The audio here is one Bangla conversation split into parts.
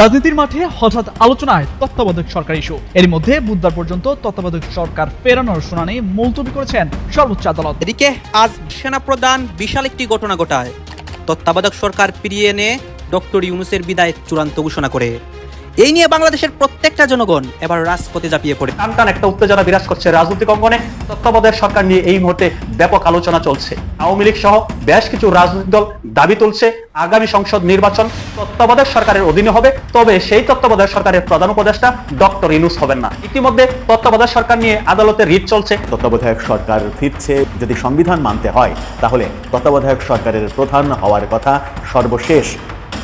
রাজনীতির মাঠে হঠাৎ আলোচনায় তত্ত্বাবধায়ক সরকার ইস্যু। এর মধ্যে বুধবার পর্যন্ত তত্ত্বাবধায়ক সরকার ফেরানোর শুনানি মুলতবি করেছেন সর্বোচ্চ আদালত। এদিকে আজ সেনাপ্রধান বিশাল একটি ঘটনা ঘটায়। তত্ত্বাবধায়ক সরকার ফিরিয়ে এনে ডক্টর ইউনুসের বিদায় চূড়ান্ত ঘোষণা করে। এই নিয়ে বাংলাদেশের প্রত্যেকটা জনগণ এবার রাজপথে ঝাঁপিয়ে পড়ে। টান টান একটা উত্তেজনা বিরাজ করছে রাজনৈতিক অঙ্গনে। তত্ত্বাবধায়ক সরকার নিয়ে এই মুহূর্তে ব্যাপক আলোচনা চলছে। আওয়ামী লীগ সহ বেশ কিছু রাজনৈতিক দল দাবি তুলছে আগামী সংসদ নির্বাচন তত্ত্বাবধায়ক সরকারের অধীনে হবে তবে সেই তত্ত্বাবধায়ক সরকারের প্রধান উপদেষ্টা ডক্টর ইনুস হবেন না। ইতিমধ্যে তত্ত্বাবধায়ক সরকার নিয়ে আদালতে রিট চলছে। তত্ত্বাবধায়ক সরকার ফিরছে যদি সংবিধান মানতে হয় তাহলে তত্ত্বাবধায়ক সরকারের প্রধান হওয়ার কথা সর্বশেষ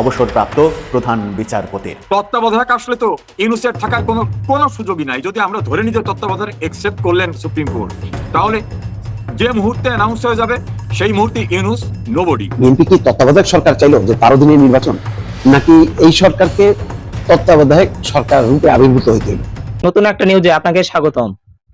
অবসরপ্রাপ্ত প্রধান বিচারপতির। তত্ত্বাবধায়ক আসলে তো ইউনুসের থাকার কোনো কোনো সুযোগই নাই। যদি আমরা ধরে নিতে তত্ত্বাবধায়ক একসেপ্ট করলেন সুপ্রিম কোর্ট তাহলে যে মুহূর্তে অ্যানাউন্স হয়ে যাবে সেই মুহূর্তে ইউনুস নোবডি বিএনপি কি তত্ত্বাবধায়ক সরকার চাইলো যে তারও দিনের নির্বাচন? নাকি এই সরকারকে তত্ত্বাবধায়ক সরকার রূপে আবির্ভূত হইতে হবে? নতুন একটা নিউজে আপনাকে স্বাগতম।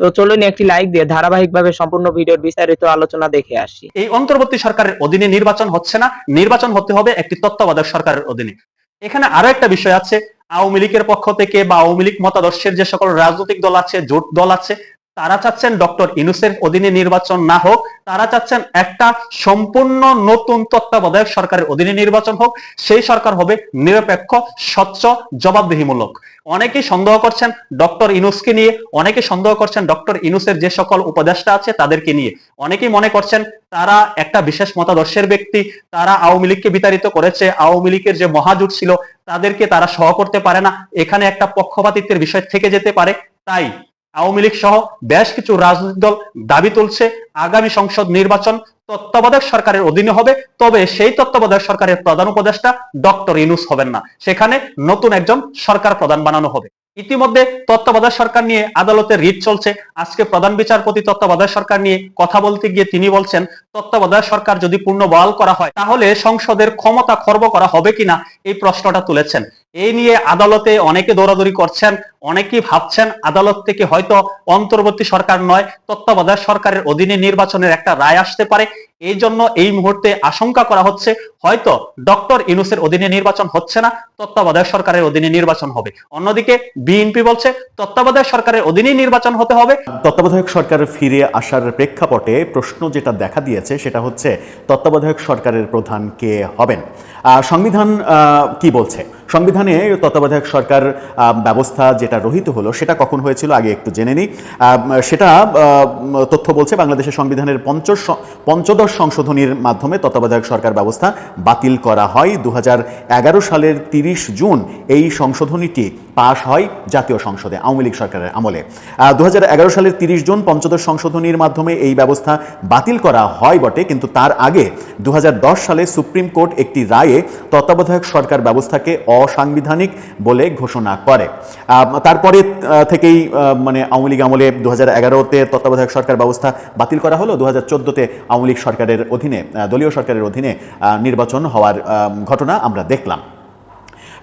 তো চলুন একটি লাইক দিয়ে ধারাবাহিকভাবে সম্পূর্ণ ভিডিওর বিস্তারিত আলোচনা দেখে আসি। এই অন্তর্বর্তী সরকারের অধীনে নির্বাচন হচ্ছে না, নির্বাচন হতে হবে একটি তত্ত্বাবধায়ক সরকারের অধীনে। এখানে আরও একটা বিষয় আছে, আওয়ামী লীগের পক্ষ থেকে বা আওয়ামী লীগ মতাদর্শের যে সকল রাজনৈতিক দল আছে, জোট দল আছে তারা চাচ্ছেন ডক্টর ইনুসের অধীনে নির্বাচন না হোক, তারা চাচ্ছেন একটা সম্পূর্ণ নতুন তত্ত্বাবধায়ক সরকারের অধীনে নির্বাচন হোক, সেই সরকার হবে নিরপেক্ষ, স্বচ্ছ, জবাবদিহিমূলক। অনেকেই সন্দেহ করছেন ডক্টর ইনুসকে নিয়ে, অনেকে সন্দেহ করছেন ডক্টর ইনুসের যে সকল উপদেষ্টা আছে তাদেরকে নিয়ে। অনেকেই মনে করছেন তারা একটা বিশেষ মতাদর্শের ব্যক্তি, তারা আওয়ামী লীগকে বিতাড়িত করেছে, আওয়ামী লীগের যে মহাজোট ছিল, তাদেরকে তারা সহ করতে পারে না। এখানে একটা পক্ষপাতিত্বের বিষয় থেকে যেতে পারে, তাই আওয়ামী লীগ সহ বেশ কিছু রাজনৈতিক দল দাবি তুলছে আগামী সংসদ নির্বাচন তত্ত্বাবধায়ক সরকারের অধীনে হবে। তবে সেই তত্ত্বাবধায়ক সরকারের প্রধান উপদেষ্টা ডক্টর ইনুস হবেন না। সেখানে নতুন একজন সরকার প্রধান বানানো হবে। ইতিমধ্যে তত্ত্বাবধায়ক সরকার নিয়ে আদালতে রিট চলছে। আজকে প্রধান বিচারপতি তত্ত্বাবধায়ক সরকার নিয়ে কথা বলতে গিয়ে তিনি বলছেন, তত্ত্বাবধায়ক সরকার যদি পূর্ণ বহাল করা হয়, তাহলে সংসদের ক্ষমতা খর্ব করা হবে কিনা? এই প্রশ্নটা তুলেছেন। এই নিয়ে আদালতে অনেকে দৌড়াদৌড়ি করছেন, অনেকেই ভাবছেন আদালত থেকে হয়তো অন্তর্বর্তী সরকার নয়, তত্ত্বাবধায়ক সরকারের অধীনে নির্বাচনের একটা রায় আসতে পারে। এই জন্য এই মুহূর্তে আশঙ্কা করা হচ্ছে, হয়তো ডক্টর ইনুসের অধীনে নির্বাচন হচ্ছে না, তত্ত্বাবধায়ক সরকারের অধীনে নির্বাচন হবে। অন্যদিকে বিএনপি বলছে, তত্ত্বাবধায়ক সরকারের অধীনেই নির্বাচন হতে হবে। তত্ত্বাবধায়ক সরকার ফিরে আসার প্রেক্ষাপটে প্রশ্ন যেটা দেখা দিয়েছে সেটা হচ্ছে, তত্ত্বাবধায়ক সরকারের প্রধান কে হবেন? সংবিধান কি বলছে? সংবিধানে তত্ত্বাবধায়ক সরকার ব্যবস্থা যেটা রহিত হলো, সেটা কখন হয়েছিল আগে একটু জেনে নিই। সেটা তথ্য বলছে বাংলাদেশের সংবিধানের পঞ্চশ, পঞ্চদশ সংশোধনীর মাধ্যমে তত্ত্বাবধায়ক সরকার ব্যবস্থা বাতিল করা হয়। দু হাজার এগারো সালের তিরিশ জুন এই সংশোধনীটি পাশ হয় জাতীয় সংসদে, আওয়ামী লীগ সরকারের আমলে। দু হাজার এগারো সালের তিরিশ জুন পঞ্চদশ সংশোধনীর মাধ্যমে এই ব্যবস্থা বাতিল করা হয় বটে, কিন্তু তার আগে দু হাজার দশ সালে সুপ্রিম কোর্ট একটি রায়ে তত্ত্বাবধায়ক সরকার ব্যবস্থাকে অসাংবিধানিক বলে ঘোষণা করে। তারপরে থেকেই মানে আওয়ামী লীগ আমলে দু হাজার এগারোতে তত্ত্বাবধায়ক সরকার ব্যবস্থা বাতিল করা হলো। দু হাজার চোদ্দোতে আওয়ামী লীগ সরকারের অধীনে দলীয় সরকারের অধীনে নির্বাচন হওয়ার ঘটনা আমরা দেখলাম।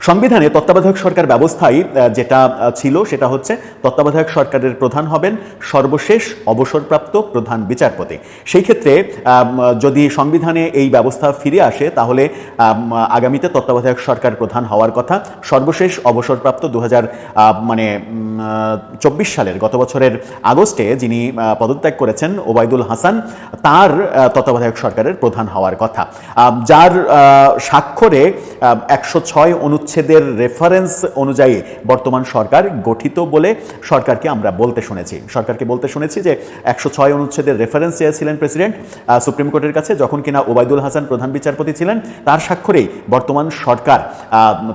সংবিধানে তত্ত্বাবধায়ক সরকার ব্যবস্থায় যেটা ছিল সেটা হচ্ছে তত্ত্বাবধায়ক সরকারের প্রধান হবেন সর্বশেষ অবসরপ্রাপ্ত প্রধান বিচারপতি। সেই ক্ষেত্রে যদি সংবিধানে এই ব্যবস্থা ফিরে আসে, তাহলে আগামীতে তত্ত্বাবধায়ক সরকার প্রধান হওয়ার কথা। সর্বশেষ অবসরপ্রাপ্ত দু হাজার মানে চব্বিশ সালের গত বছরের আগস্টে যিনি পদত্যাগ করেছেন, ওবায়দুল হাসান, তার তত্ত্বাবধায়ক সরকারের প্রধান হওয়ার কথা। যার স্বাক্ষরে একশো ছয় অনুচ্ছেদের রেফারেন্স অনুযায়ী বর্তমান সরকার গঠিত বলে সরকারকে আমরা বলতে শুনেছি। সরকারকে বলতে শুনেছি যে একশো ছয় অনুচ্ছেদের রেফারেন্স চেয়েছিলেন প্রেসিডেন্ট সুপ্রিম কোর্টের কাছে যখন কিনা ওবায়দুল হাসান প্রধান বিচারপতি ছিলেন, তার স্বাক্ষরেই বর্তমান সরকার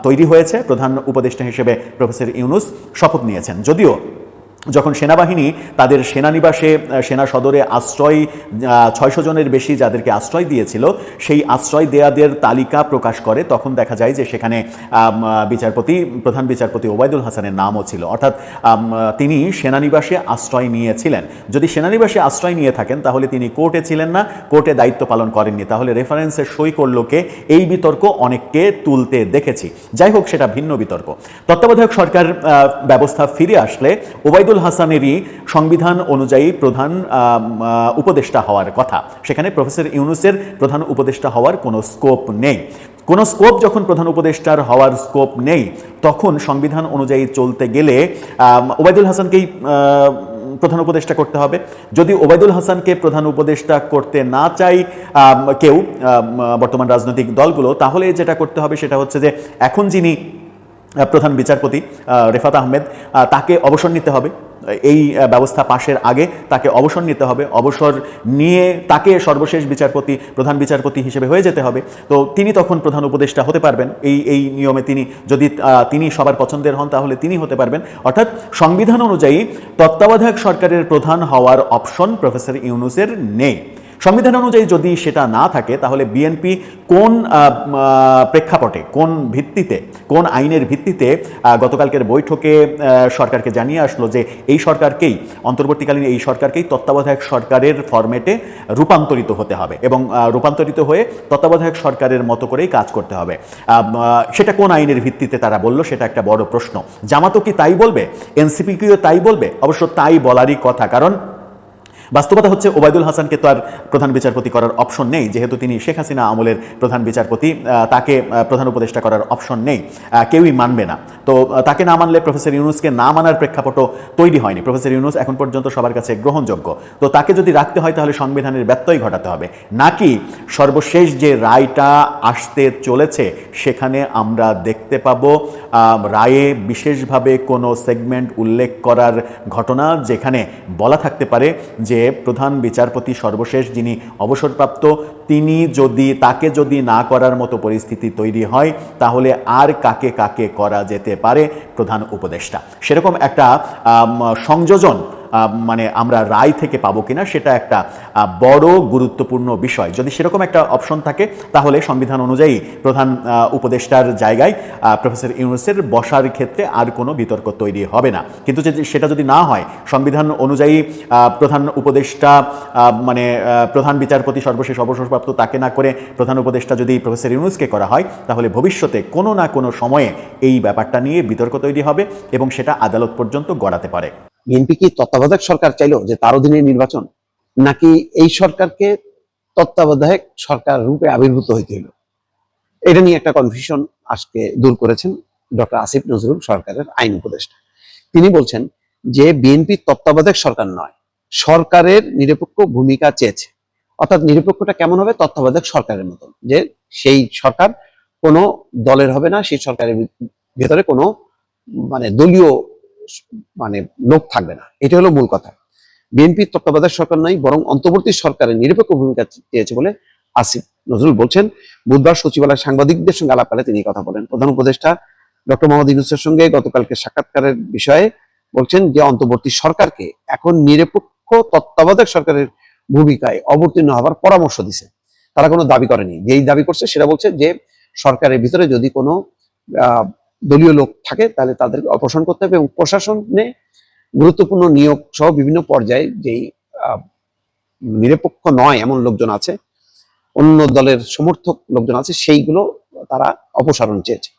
তৈরি হয়েছে প্রধান উপদেষ্টা হিসেবে প্রফেসর ইউনুস শপথ নিয়েছেন। যদিও যখন সেনাবাহিনী তাদের সেনানিবাসে সেনা সদরে আশ্রয় ছয়শো জনের বেশি যাদেরকে আশ্রয় দিয়েছিল, সেই আশ্রয় দেয়াদের তালিকা প্রকাশ করে তখন দেখা যায় যে সেখানে বিচারপতি, প্রধান বিচারপতি ওবায়দুল হাসানের নামও ছিল। অর্থাৎ তিনি সেনানিবাসে আশ্রয় নিয়েছিলেন। যদি সেনানিবাসে আশ্রয় নিয়ে থাকেন, তাহলে তিনি কোর্টে ছিলেন না, কোর্টে দায়িত্ব পালন করেননি। তাহলে রেফারেন্সে সই করল কে? এই বিতর্ক অনেককে তুলতে দেখেছি। যাই হোক, সেটা ভিন্ন বিতর্ক। তত্ত্বাবধায়ক সরকার ব্যবস্থা ফিরে আসলে ওবায়দুল হাসানেরই সংবিধান অনুযায়ী প্রধান উপদেষ্টা হওয়ার কথা। সেখানে প্রফেসর ইউনুসের প্রধান উপদেষ্টা হওয়ার কোনো স্কোপ নেই। কোনো স্কোপ যখন প্রধান উপদেষ্টার হওয়ার স্কোপ নেই, তখন সংবিধান অনুযায়ী চলতে গেলে ওবায়দুল হাসানকেই প্রধান উপদেষ্টা করতে হবে। যদি ওবায়দুল হাসানকে প্রধান উপদেষ্টা করতে না চাই কেউ বর্তমান রাজনৈতিক দলগুলো, তাহলে যেটা করতে হবে সেটা হচ্ছে যে, এখন যিনি প্রধান বিচারপতি রেফাত আহমেদ তাকে অবসর নিতে হবে। এই ব্যবস্থা পাশের আগে তাকে অবসর নিতে হবে। অবসর নিয়ে তাকে সর্বশেষ বিচারপতি, প্রধান বিচারপতি হিসেবে হয়ে যেতে হবে। তো তিনি তখন প্রধান উপদেষ্টা হতে পারবেন। এই এই নিয়মে তিনি যদি তিনি সবার পছন্দের হন, তাহলে তিনি হতে পারবেন। অর্থাৎ সংবিধান অনুযায়ী তত্ত্বাবধায়ক সরকারের প্রধান হওয়ার অপশন প্রফেসর ইউনুসের নেই। সংবিধান অনুযায়ী যদি সেটা না থাকে, তাহলে বিএনপি কোন প্রেক্ষাপটে, কোন ভিত্তিতে, কোন আইনের ভিত্তিতে গতকালকের বৈঠকে সরকারকে জানিয়ে আসলো যে এই সরকারকেই, অন্তর্বর্তীকালীন এই সরকারকেই তত্ত্বাবধায়ক সরকারের ফরম্যাটে রূপান্তরিত হতে হবে এবং রূপান্তরিত হয়ে তত্ত্বাবধায়ক সরকারের মতো করেই কাজ করতে হবে। সেটা কোন আইনের ভিত্তিতে তারা বলল, সেটা একটা বড় প্রশ্ন। জামাতও কি তাই বলবে? এনসিপিকেও তাই বলবে? অবশ্য তাই বলারই কথা, কারণ বাস্তবতা হচ্ছে ওবায়দুল হাসানকে তো আর প্রধান বিচারপতি করার অপশন নেই, যেহেতু তিনি শেখ হাসিনা আমলের প্রধান বিচারপতি তাকে প্রধান উপদেষ্টা করার অপশন নেই কেউই মানবে না। তো তাকে না মানলে প্রফেসর ইউনুসকে না মানার প্রেক্ষাপটও তৈরি হয়নি। প্রফেসর ইউনুস এখন পর্যন্ত সবার কাছে গ্রহণযোগ্য। তো তাকে যদি রাখতে হয় তাহলে সংবিধানের ব্যত্যয় ঘটাতে হবে। নাকি সর্বশেষ যে রায়টা আসতে চলেছে, সেখানে আমরা দেখতে পাবো রায়ে বিশেষভাবে কোনো সেগমেন্ট উল্লেখ করার ঘটনা যেখানে বলা থাকতে পারে যে প্রধান বিচারপতি সর্বশেষ যিনি অবসরপ্রাপ্ত, তিনি যদি, তাকে যদি না করার মতো পরিস্থিতি তৈরি হয়, তাহলে আর কাকে কাকে করা যেতে পারে প্রধান উপদেষ্টা? সেরকম একটা সংযোজন মানে আমরা রায় থেকে পাবো কিনা সেটা একটা বড় গুরুত্বপূর্ণ বিষয়। যদি সেরকম একটা অপশন থাকে, তাহলে সংবিধান অনুযায়ী প্রধান উপদেষ্টার জায়গায় প্রফেসর ইউনুসের বসার ক্ষেত্রে আর কোনো বিতর্ক তৈরি হবে না। কিন্তু সেটা যদি না হয়, সংবিধান অনুযায়ী প্রধান উপদেষ্টা মানে প্রধান বিচারপতি সর্বশেষ অবসরপ্রাপ্ত তাকে না করে প্রধান উপদেষ্টা যদি প্রফেসর ইউনুসকে করা হয়, তাহলে ভবিষ্যতে কোনো না কোনো সময়ে এই ব্যাপারটা নিয়ে বিতর্ক তৈরি হবে এবং সেটা আদালত পর্যন্ত গড়াতে পারে। বিএনপি কি তত্ত্বাবধায়ক সরকার চাইলো যে তার অধীনে নির্বাচন? নাকি এই সরকারকে তত্ত্বাবধায়ক সরকার রূপে আবির্ভূত হইতে হলো এটা নিয়ে একটা কনফিউশন আজকে দূর করেছেন ডক্টর আসিফ নজরুল সরকারের আইন উপদেষ্টা। তিনি বলছেন যে বিএনপি তত্ত্বাবধায়ক সরকার নয়, সরকারের নিরপেক্ষ ভূমিকা চেয়েছে। অর্থাৎ নিরপেক্ষটা কেমন হবে? তত্ত্বাবধায়ক সরকারের মতো। যে সেই সরকার কোনো দলের হবে না, সেই সরকারের ভেতরে কোনো মানে দলীয় মানে লোক থাকবে না। এটা হলো মূল কথা। বিএনপি তত্ত্বাবধায়ক সরকার নয় বরং অন্তর্বর্তী সরকারের নিরপেক্ষ ভূমিকা চেয়েছে বলে আসিফ নজরুল বলছেন। বুধবার সচিবালয় সাংবাদিকদের সঙ্গে আলাপকালে তিনি কথা বলেন। প্রধান উপদেষ্টা ডক্টর মোহাম্মদ ইউনুসের সঙ্গে গতকালকে সাক্ষাৎকারের বিষয়ে বলছেন যে, অন্তর্বর্তী সরকারকে এখন নিরপেক্ষ তত্ত্বাবধায়ক সরকারের ভূমিকায় অবতীর্ণ হওয়ার পরামর্শ দিছে। তারা কোনো দাবি করেনি। যেই দাবি করছে সেটা বলছে যে, সরকারের ভিতরে যদি কোনো দলীয় লোক থাকে, তাহলে তাদেরকে অপসারণ করতে হবে এবং প্রশাসনে গুরুত্বপূর্ণ নিয়োগ সহ বিভিন্ন পর্যায়ে যেই নিরপেক্ষ নয় এমন লোকজন আছে, অন্য দলের সমর্থক লোকজন আছে, সেইগুলো তারা অপসারণ চেয়েছে।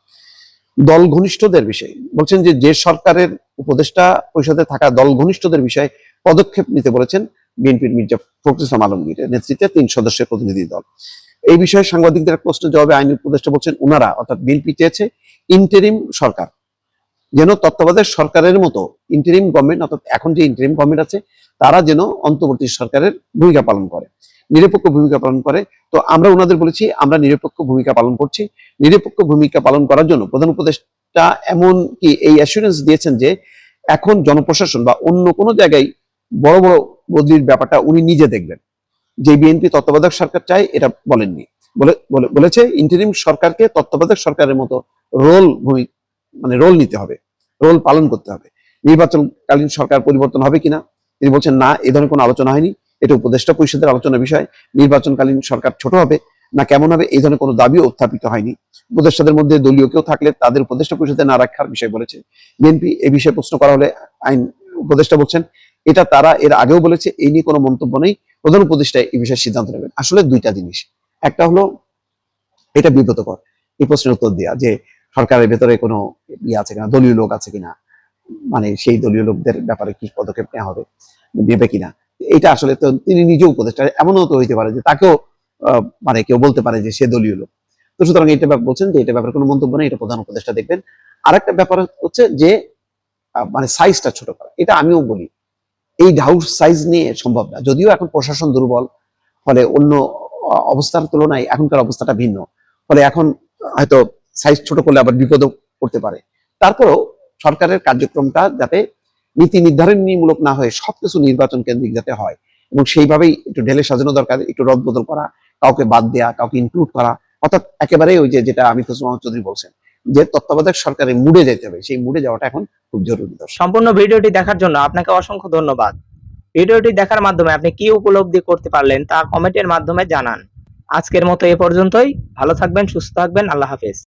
দল ঘনিষ্ঠদের বিষয়ে বলছেন যে যে সরকারের উপদেষ্টা পরিষদে থাকা দল ঘনিষ্ঠদের বিষয়ে পদক্ষেপ নিতে বলেছেন বিএনপির মির্জা ফখরুল ইসলাম আলমগীরের নেতৃত্বে তিন সদস্যের প্রতিনিধি দল। এই বিষয়ে সাংবাদিকদের এক প্রশ্নের জবাবে আইন উপদেষ্টা বলছেন ওনারা অর্থাৎ বিএনপি চেয়েছে ইন্টারিম সরকার। যেন তত্ত্বাবধায়ক সরকারের মতো ইন্টারিম গভর্নমেন্ট অর্থাৎ এখন যে ইন্টারিম গভর্নমেন্ট আছে, তারা যেন অন্তর্বর্তী সরকারের ভূমিকা পালন করে, নিরপেক্ষ ভূমিকা পালন করে। তো আমরা ওনাদের বলেছি, আমরা নিরপেক্ষ ভূমিকা পালন করছি। নিরপেক্ষ ভূমিকা পালন করার জন্য প্রধান উপদেষ্টা এমন কি এই অ্যাসুরেন্স দিয়েছেন যে, এখন জনপ্রশাসন বা অন্য কোনো জায়গায় বড় বড় বদলির ব্যাপারটা উনি নিজে দেখবেন। যে বিএনপি তত্ত্বাবধায়ক সরকার চায়, এটা বলেননি। বলে, বলে- বলেছে ইন্টারিম সরকারকে তত্ত্বাবধায়ক সরকারের মতো রোল ভূমি মানে রোল নিতে হবে রোল পালন করতে হবে। নির্বাচনকালীন সরকার পরিবর্তন হবে কিনা, তিনি বলছেন না, এ ধরনের কোনো আলোচনা হয়নি। এটা উপদেষ্টা পরিষদের আলোচনার বিষয়। নির্বাচনকালীন সরকার ছোট হবে না কেমন হবে এই ধরনের কোনো দাবিও উত্থাপিত হয়নি। উপদেষ্টাদের মধ্যে দলীয় কেউ থাকলে তাদের উপদেষ্টা পরিষদে না রাখার বিষয় বলেছে। বিএনপি এই বিষয়ে প্রশ্ন করা হলে আইন উপদেষ্টা বলছেন, এটা তারা এর আগেও বলেছে, এই নিয়ে কোনো মন্তব্য নেই। প্রধান উপদেষ্টা এই বিষয়ে সিদ্ধান্ত নেবেন। আসলে দুইটা জিনিস। একটা হলো, এটা বিব্রতকর, এই প্রশ্নের উত্তর দেওয়া যে সরকারের ভেতরে কোনো ইয়ে আছে কিনা, দলীয় লোক আছে কিনা মানে সেই দলীয় লোকদের ব্যাপারে কি পদক্ষেপ নেওয়া হবে, নেবে কিনা। এটা আসলে তো তিনি নিজেও উপদেষ্টা, এমনও তো হইতে পারে যে তাকেও মানে কেউ বলতে পারে যে সে দলীয় লোক। তো সুতরাং এটা বলছেন যে এটা ব্যাপারে কোনো মন্তব্য নেই, এটা প্রধান উপদেষ্টা দেখবেন। আরেকটা ব্যাপার হচ্ছে যে মানে সাইজটা ছোট করা। এটা আমিও বলি। এই ঢাউস সাইজ নিয়ে সম্ভব না। যদিও এখন প্রশাসন দুর্বল, ফলে অন্য অবস্থার তুলনায় এখনকার অবস্থাটা ভিন্ন। ফলে এখন হয়তো সাইজ ছোট করলে আবার বিপদও করতে পারে। তারপরেও সরকারের কার্যক্রমটা যাতে নীতি নির্ধারণীমূলক না হয়ে সবকিছু নির্বাচন কেন্দ্রিক যাতে হয়, এবং সেইভাবেই একটু ঢেলে সাজানো দরকার, একটু রদ বদল করা, কাউকে বাদ দেয়া, কাউকে ইনক্লুড করা, অর্থাৎ একেবারে ওই যে যেটা আমি মোহাম্মদ চৌধুরী বলছেন যে তত্ত্বাবধায়ক সরকারের মুডে যেতে হবে, সেই মুডে যাওয়াটা এখন খুব জরুরি সম্পূর্ণ ভিডিওটি দেখার জন্য আপনাকে অসংখ্য ধন্যবাদ। ভিডিওটি দেখার মাধ্যমে আপনি কি উপলব্ধি করতে পারলেন তা কমেন্টের মাধ্যমে জানান। আজকের মতো এ পর্যন্তই। ভালো থাকবেন, সুস্থ থাকবেন। আল্লাহ হাফেজ।